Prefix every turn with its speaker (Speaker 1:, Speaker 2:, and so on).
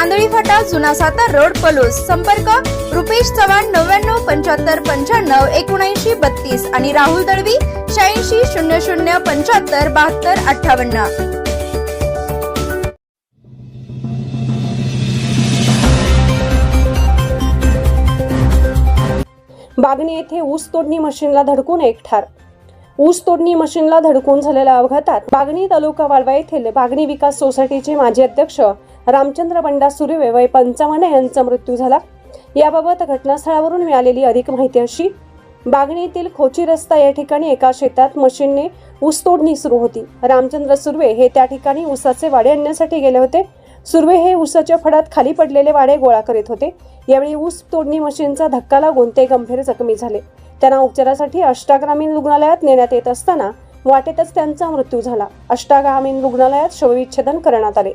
Speaker 1: Andhali Phata जुना Satara road Palus. संपर्क रुपेश चव्हाण नव्याण्णव पंच्याहत्तर पंच्याण्णव एकोणऐंशी बत्तीस आणि राहुल दळवी शहाऐंशी शून्य शून्य पंच्याहत्तर बहात्तर अठ्ठावन्न.
Speaker 2: बागणी येथे ऊस तोडणी मशीनला धडकून एक ठार. ऊस तोडणी मशीनला धडकून झालेल्या अपघातात बागणी तालुका वाळवा येथील बागणी विकास सोसायटीचे माजी अध्यक्ष रामचंद्र बंडा सुर्वे वय पंचावन्न यांचा मृत्यू झाला. याबाबत घटनास्थळावरून मिळालेली अधिक माहिती अशी बागणी येथील खोची रस्ता या ठिकाणी एका शेतात मशीनने ऊस तोडणी सुरू होती. रामचंद्र सुर्वे हे त्या ठिकाणी ऊसाचे वाडे आणण्यासाठी गेले होते. सुर्वे हे ऊसाच्या फडात खाली पडलेले वाडे गोळा करीत होते. यावेळी ऊस तोडणी मशीनचा धक्का लागून ते गंभीर जखमी झाले. त्यांना उपचारासाठी अष्टाग्रामीण रुग्णालयात नेण्यात येत असताना वाटेतच त्यांचा मृत्यू झाला. अष्टाग्रामीण रुग्णालयात शवविच्छेदन करण्यात आले.